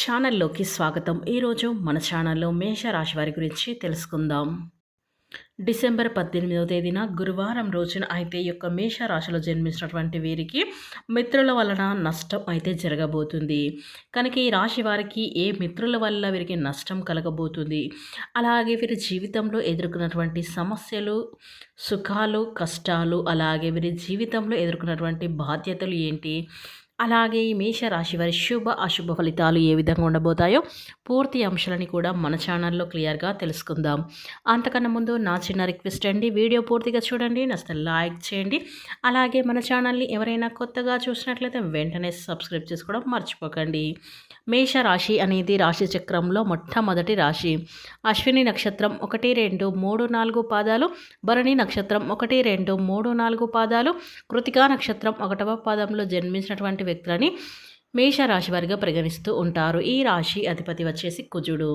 ఛానల్లోకి స్వాగతం. ఈరోజు మన ఛానల్లో మేషరాశి వారి గురించి తెలుసుకుందాం. డిసెంబర్ పద్దెనిమిదవ తేదీన గురువారం రోజున అయితే యొక్క మేషరాశిలో జన్మించినటువంటి వీరికి మిత్రుల వలన నష్టం అయితే జరగబోతుంది. కనుక ఈ రాశి వారికి ఏ మిత్రుల వల్ల వీరికి నష్టం కలగబోతుంది? అలాగే వీరి జీవితంలో ఎదుర్కొన్నటువంటి సమస్యలు సుఖాలు కష్టాలు అలాగే వీరి జీవితంలో ఎదుర్కొన్నటువంటి బాధ్యతలు ఏంటి? అలాగే ఈ మేషరాశి వారి శుభ అశుభ ఫలితాలు ఏ విధంగా ఉండబోతాయో పూర్తి అంశాలని కూడా మన ఛానల్లో క్లియర్గా తెలుసుకుందాం. అంతకన్నా ముందు నా చిన్న రిక్వెస్ట్ అండి వీడియో పూర్తిగా చూడండి నచ్చితే లైక్ చేయండి. అలాగే మన ఛానల్ని ఎవరైనా కొత్తగా చూసినట్లయితే వెంటనే సబ్స్క్రైబ్ చేసుకోవడం మర్చిపోకండి. మేష రాశి అనేది రాశి చక్రంలో మొట్టమొదటి రాశి. అశ్విని నక్షత్రం ఒకటి రెండు మూడు నాలుగు పాదాలు భరణి నక్షత్రం ఒకటి రెండు మూడు నాలుగు పాదాలు కృతికా నక్షత్రం ఒకటవ పాదంలో జన్మించినటువంటి వ్యక్తులని మేషరాశి వారిగా పరిగణిస్తూ ఉంటారు. ఈ రాశి అధిపతి వచ్చేసి కుజుడు.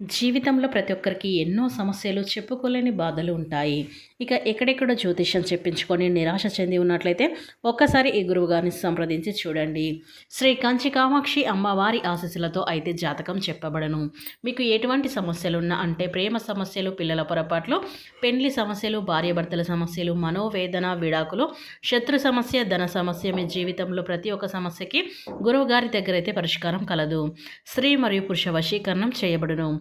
జీవితంలో ప్రతి ఒక్కరికి ఎన్నో సమస్యలు చెప్పుకోలేని బాధలు ఉంటాయి. ఇక ఎక్కడెక్కడ జ్యోతిష్యం చెప్పించుకొని నిరాశ చెంది ఉన్నట్లయితే ఒక్కసారి ఈ గురువుగారిని సంప్రదించి చూడండి. శ్రీ కంచి కామాక్షి అమ్మవారి ఆశీస్సులతో అయితే జాతకం చెప్పబడను. మీకు ఎటువంటి సమస్యలున్నా అంటే ప్రేమ సమస్యలు పిల్లల పొరపాట్లు పెండ్లి సమస్యలు భార్యాభర్తల సమస్యలు మనోవేదన విడాకులు శత్రు సమస్య ధన సమస్య మీ జీవితంలో ప్రతి ఒక్క సమస్యకి గురువుగారి దగ్గర అయితే పరిష్కారం కలదు. స్త్రీ మరియు పురుష వశీకరణం చేయబడును.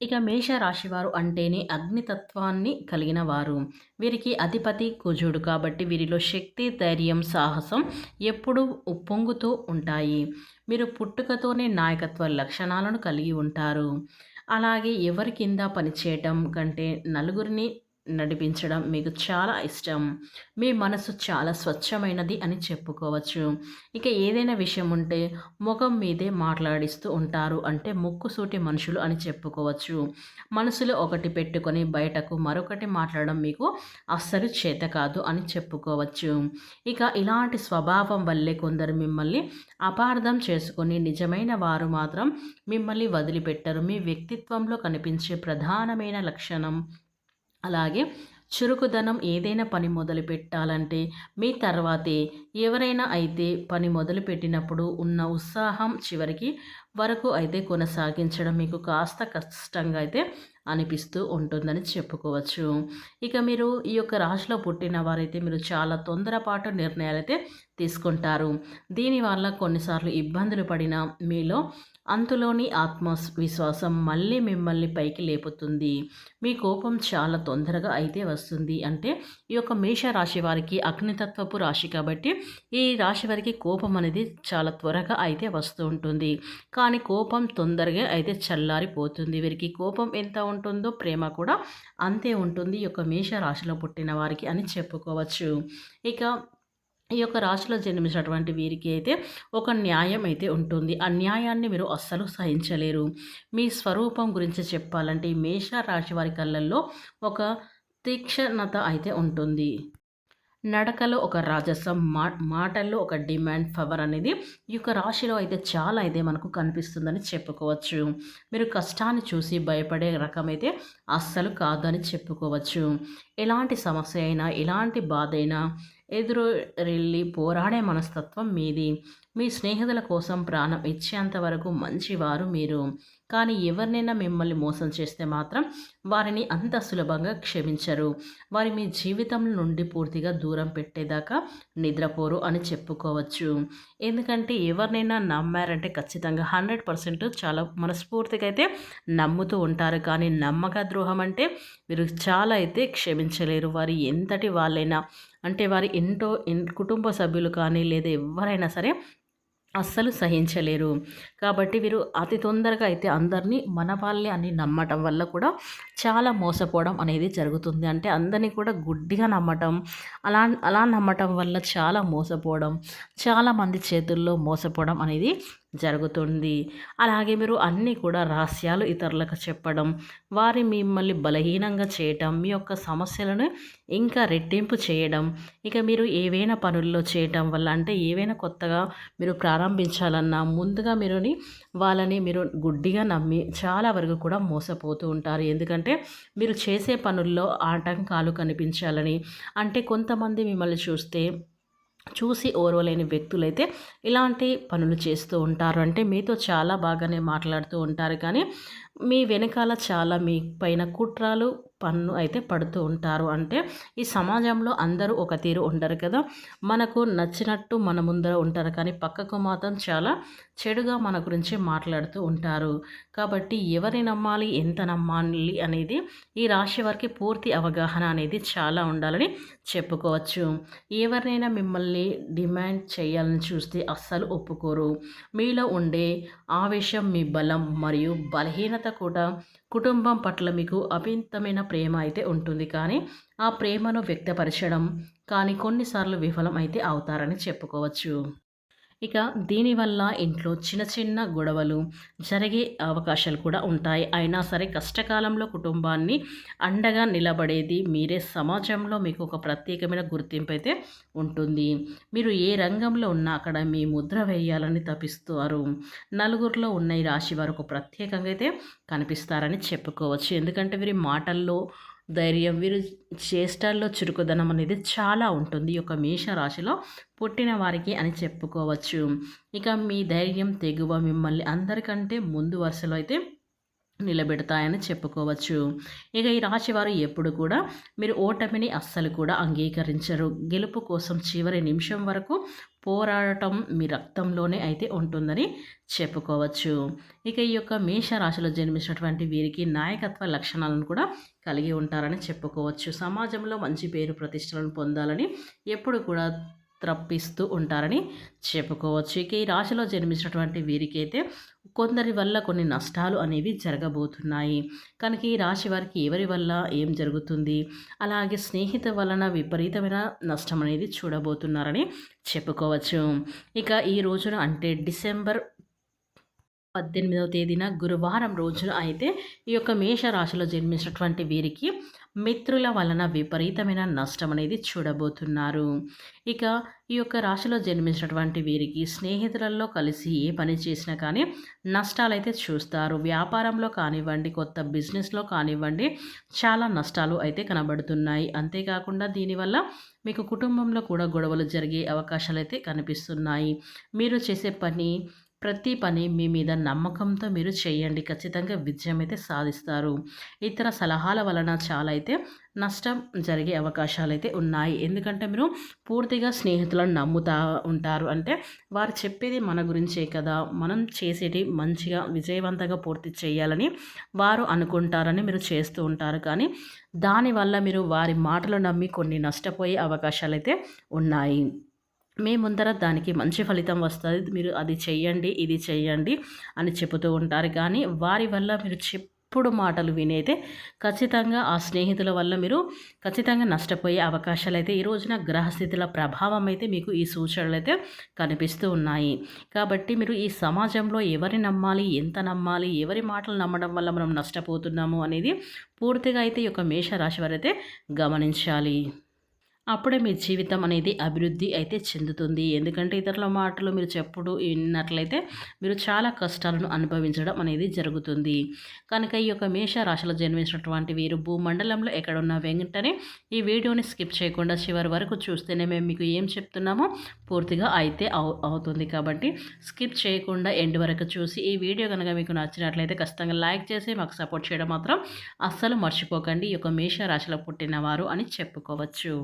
ఇక మేష రాశివారు అంటేనే అగ్నితత్వాన్ని కలిగిన వారు వీరికి అధిపతి కుజుడు కాబట్టి వీరిలో శక్తి ధైర్యం సాహసం ఎప్పుడూ ఉప్పొంగుతూ ఉంటాయి. మీరు పుట్టుకతోనే నాయకత్వ లక్షణాలను కలిగి ఉంటారు. అలాగే ఎవరి కింద పనిచేయటం కంటే నలుగురిని నడిపించడం మీకు చాలా ఇష్టం. మీ మనసు చాలా స్వచ్ఛమైనది అని చెప్పుకోవచ్చు. ఇక ఏదైనా విషయం ఉంటే ముఖం మీదే మాట్లాడిస్తూ ఉంటారు అంటే ముక్కుసూటి మనుషులు అని చెప్పుకోవచ్చు. మనసులో ఒకటి పెట్టుకొని బయటకు మరొకటి మాట్లాడడం మీకు అస్సలు చేత కాదు అని చెప్పుకోవచ్చు. ఇక ఇలాంటి స్వభావం వల్లే కొందరు మిమ్మల్ని అపార్థం చేసుకొని నిజమైన వారు మాత్రం మిమ్మల్ని వదిలిపెట్టరు. మీ వ్యక్తిత్వంలో కనిపించే ప్రధానమైన లక్షణం అలాగే చురుకుదనం ఏదైనా పని మొదలు పెట్టాలంటే మీ తర్వాతే ఎవరైనా అయితే పని మొదలు పెట్టినప్పుడు ఉన్న ఉత్సాహం చివరికి వరకు అయితే కొనసాగించడం మీకు కాస్త కష్టంగా అయితే అనిపిస్తూ ఉంటుందని చెప్పుకోవచ్చు. ఇక మీరు ఈ యొక్క రాశిలో పుట్టిన వారైతే మీరు చాలా తొందరపాటు నిర్ణయాలు అయితే తీసుకుంటారు దీనివల్ల కొన్నిసార్లు ఇబ్బందులు పడిన మీలో అంతులోని ఆత్మవిశ్వాసం మళ్ళీ మిమ్మల్ని పైకి లేపుతుంది. మీ కోపం చాలా తొందరగా అయితే వస్తుంది. అంటే ఈ యొక్క మేష రాశి వారికి అగ్నితత్వపు రాశి కాబట్టి ఈ రాశి వారికి కోపం అనేది చాలా త్వరగా అయితే వస్తూ ఉంటుంది. కానీ కోపం తొందరగా అయితే చల్లారిపోతుంది. వీరికి కోపం ఎంత ఉంటుందో ప్రేమ కూడా అంతే ఉంటుంది. ఈ యొక్క మేష రాశిలో పుట్టిన వారికి అని చెప్పుకోవచ్చు. ఇక ఈ యొక్క రాశిలో జన్మించినటువంటి వీరికి అయితే ఒక న్యాయం అయితే ఉంటుంది. ఆ న్యాయాన్ని మీరు అస్సలు సహించలేరు. మీ స్వరూపం గురించి చెప్పాలంటే ఈ మేష రాశి వారి కళ్ళల్లో ఒక తీక్షణత అయితే ఉంటుంది. నడకలో ఒక రాజసం మా మాటల్లో ఒక డిమాండ్ పవర్ అనేది ఈ యొక్క రాశిలో అయితే చాలా అయితే మనకు కనిపిస్తుందని చెప్పుకోవచ్చు. మీరు కష్టాన్ని చూసి భయపడే రకమైతే అస్సలు కాదని చెప్పుకోవచ్చు. ఎలాంటి సమస్య అయినా ఎలాంటి బాధ అయినా ఎదురు వెళ్ళి పోరాడే మనస్తత్వం మీది. మీ స్నేహితుల కోసం ప్రాణం ఇచ్చేంత వరకు మంచివారు మీరు. కానీ ఎవరినైనా మిమ్మల్ని మోసం చేస్తే మాత్రం వారిని అంత సులభంగా క్షమించరు. వారి మీ జీవితం నుండి పూర్తిగా దూరం పెట్టేదాకా నిద్రపోరు అని చెప్పుకోవచ్చు. ఎందుకంటే ఎవరినైనా నమ్మారంటే ఖచ్చితంగా హండ్రెడ్ పర్సెంట్ చాలా మనస్ఫూర్తిగా అయితే నమ్ముతూ ఉంటారు. కానీ నమ్మక ద్రోహం అంటే మీరు చాలా అయితే క్షమించలేరు. వారి ఎంతటి వాళ్ళైనా అంటే వారి ఎంతో కుటుంబ సభ్యులు కానీ లేదా ఎవరైనా సరే అస్సలు సహించలేరు. కాబట్టి వీరు అతి తొందరగా అయితే అందరినీ మన వాళ్ళే అని నమ్మటం వల్ల కూడా చాలా మోసపోవడం అనేది జరుగుతుంది. అంటే అందరినీ కూడా గుడ్డిగా నమ్మటం అలా అలా నమ్మటం వల్ల చాలా మోసపోవడం చాలామంది చేతుల్లో మోసపోవడం అనేది జరుగుతుంది. అలాగే మీరు అన్నీ కూడా రహస్యాలు ఇతరులకు చెప్పడం వారి మిమ్మల్ని బలహీనంగా చేయటం మీ యొక్క సమస్యలను ఇంకా రెట్టింపు చేయడం ఇక మీరు ఏవైనా పనుల్లో చేయటం వల్ల అంటే ఏవైనా కొత్తగా మీరు ప్రారంభించాలన్నా ముందుగా మీరుని వాళ్ళని మీరు గుడ్డిగా నమ్మి చాలా వరకు కూడా మోసపోతూ ఉంటారు. ఎందుకంటే మీరు చేసే పనుల్లో ఆటంకాలు కనిపించాలని అంటే కొంతమంది మిమ్మల్ని చూస్తే చూసి ఓర్వలేని వ్యక్తులైతే ఇలాంటి పనులు చేస్తూ ఉంటారు. అంటే మీతో చాలా బాగానే మాట్లాడుతూ ఉంటారు. కానీ మీ వెనకాల చాలా మీ పైన కుట్రాలు పన్ను అయితే పడుతూ ఉంటారు. అంటే ఈ సమాజంలో అందరూ ఒక తీరు ఉండరు కదా. మనకు నచ్చినట్టు మన ముందర ఉంటారు కానీ పక్కకు మాత్రం చాలా చెడుగా మన గురించి మాట్లాడుతూ ఉంటారు. కాబట్టి ఎవరి నమ్మాలి ఎంత నమ్మాలి అనేది ఈ రాశి వారికి పూర్తి అవగాహన అనేది చాలా ఉండాలని చెప్పుకోవచ్చు. ఎవరినైనా మిమ్మల్ని డిమాండ్ చేయాలని చూస్తే అస్సలు ఒప్పుకోరు. మీలో ఉండే ఆవేశం మీ బలం మరియు బలహీనత కూడా కుటుంబం పట్ల మీకు అపింతమైన ప్రేమ అయితే ఉంటుంది. కానీ ఆ ప్రేమను వ్యక్తపరచడం కానీ కొన్నిసార్లు విఫలం అయితే అవుతారని చెప్పుకోవచ్చు. ఇక దీనివల్ల ఇంట్లో చిన్న చిన్న గొడవలు జరిగే అవకాశాలు కూడా ఉంటాయి. అయినా సరే కష్టకాలంలో కుటుంబాన్ని అండగా నిలబడేది మీరే. సమాజంలో మీకు ఒక ప్రత్యేకమైన గుర్తింపు అయితే ఉంటుంది. మీరు ఏ రంగంలో ఉన్నా అక్కడ మీ ముద్ర వేయాలని తప్పిస్తారు నలుగురిలో ఉన్న ఈ రాశి వారు ప్రత్యేకంగా అయితే కనిపిస్తారని చెప్పుకోవచ్చు. ఎందుకంటే వీరి మాటల్లో ధైర్యం వీరు చేష్టాల్లో చురుకుదనం అనేది చాలా ఉంటుంది. ఈ యొక్క మేషరాశిలో పుట్టిన వారికి అని చెప్పుకోవచ్చు. ఇక మీ ధైర్యం తెగువ మిమ్మల్ని అందరికంటే ముందు వరుసలో అయితే నిలబెడతాయని చెప్పుకోవచ్చు. ఇక ఈ రాశివారు ఎప్పుడు కూడా మీరు ఓటమిని అస్సలు కూడా అంగీకరించరు. గెలుపు కోసం చివరి నిమిషం వరకు పోరాడటం మీ రక్తంలోనే అయితే ఉంటుందని చెప్పుకోవచ్చు. ఇక ఈ యొక్క మేషరాశిలో జన్మించినటువంటి వీరికి నాయకత్వ లక్షణాలను కూడా కలిగి ఉంటారని చెప్పుకోవచ్చు. సమాజంలో మంచి పేరు ప్రతిష్టలను పొందాలని ఎప్పుడు కూడా త్రప్పిస్తూ ఉంటారని చెప్పుకోవచ్చు. ఇక ఈ రాశిలో జన్మించినటువంటి వీరికైతే కొందరి వల్ల కొన్ని నష్టాలు అనేవి జరగబోతున్నాయి. కనుక ఈ రాశి వారికి ఎవరి వల్ల ఏం జరుగుతుంది? అలాగే స్నేహిత వలన విపరీతమైన నష్టం అనేది చూడబోతున్నారని చెప్పుకోవచ్చు. ఇక ఈ రోజున అంటే డిసెంబర్ పద్దెనిమిదవ తేదీన గురువారం రోజున అయితే ఈ యొక్క మేషరాశిలో జన్మించినటువంటి వీరికి మిత్రుల వలన విపరీతమైన నష్టం అనేది చూడబోతున్నారు. ఇక ఈ యొక్క రాశిలో జన్మించినటువంటి వీరికి స్నేహితులలో కలిసి ఏ పని చేసినా కానీ నష్టాలైతే చూస్తారు. వ్యాపారంలో కానివ్వండి కొత్త బిజినెస్లో కానివ్వండి చాలా నష్టాలు అయితే కనబడుతున్నాయి. అంతేకాకుండా దీనివల్ల మీకు కుటుంబంలో కూడా గొడవలు జరిగే అవకాశాలు అయితే కనిపిస్తున్నాయి. మీరు చేసే పని ప్రతి పని మీ మీద నమ్మకంతో మీరు చేయండి. ఖచ్చితంగా విజయం అయితే సాధిస్తారు. ఇతర సలహాల వలన చాలా అయితే నష్టం జరిగే అవకాశాలు అయితే ఉన్నాయి. ఎందుకంటే మీరు పూర్తిగా స్నేహితులను నమ్ముతా ఉంటారు. అంటే వారు చెప్పేది మన గురించే కదా. మనం చేసేది మంచిగా విజయవంతంగా పూర్తి చేయాలని వారు అనుకుంటారని మీరు చేస్తూ ఉంటారు. కానీ దానివల్ల మీరు వారి మాటలు నమ్మి కొన్ని నష్టపోయే అవకాశాలు అయితే ఉన్నాయి. మీ ముందర దానికి మంచి ఫలితం వస్తుంది. మీరు అది చెయ్యండి ఇది చెయ్యండి అని చెబుతూ ఉంటారు. కానీ వారి వల్ల మీరు చెప్పుడు మాటలు వినైతే ఖచ్చితంగా ఆ స్నేహితుల వల్ల మీరు ఖచ్చితంగా నష్టపోయే అవకాశాలు అయితే ఈ రోజున గ్రహస్థితుల ప్రభావం అయితే మీకు ఈ సూచనలు అయితే కనిపిస్తూ ఉన్నాయి. కాబట్టి మీరు ఈ సమాజంలో ఎవరి నమ్మాలి ఎంత నమ్మాలి ఎవరి మాటలు నమ్మడం వల్ల మనం నష్టపోతున్నాము అనేది పూర్తిగా అయితే ఈ యొక్క మేషరాశి వారైతే గమనించాలి. అప్పుడే మీ జీవితం అనేది అభివృద్ధి అయితే చెందుతుంది. ఎందుకంటే ఇతరుల మాటలు మీరు చెప్పుడు విన్నట్లయితే మీరు చాలా కష్టాలను అనుభవించడం అనేది జరుగుతుంది. కనుక ఈ యొక్క మేష రాశిలో జన్మించినటువంటి వీరు భూమండలంలో ఎక్కడున్న వెంటనే ఈ వీడియోని స్కిప్ చేయకుండా చివరి వరకు చూస్తేనే మేము మీకు ఏం చెప్తున్నామో పూర్తిగా అయితే అవుతుంది. కాబట్టి స్కిప్ చేయకుండా ఎండ్ వరకు చూసి ఈ వీడియో కనుక మీకు నచ్చినట్లయితే ఖచ్చితంగా లైక్ చేసి మాకు సపోర్ట్ చేయడం మాత్రం అస్సలు మర్చిపోకండి. ఈ యొక్క మేష రాశిలో పుట్టినవారు అని చెప్పుకోవచ్చు.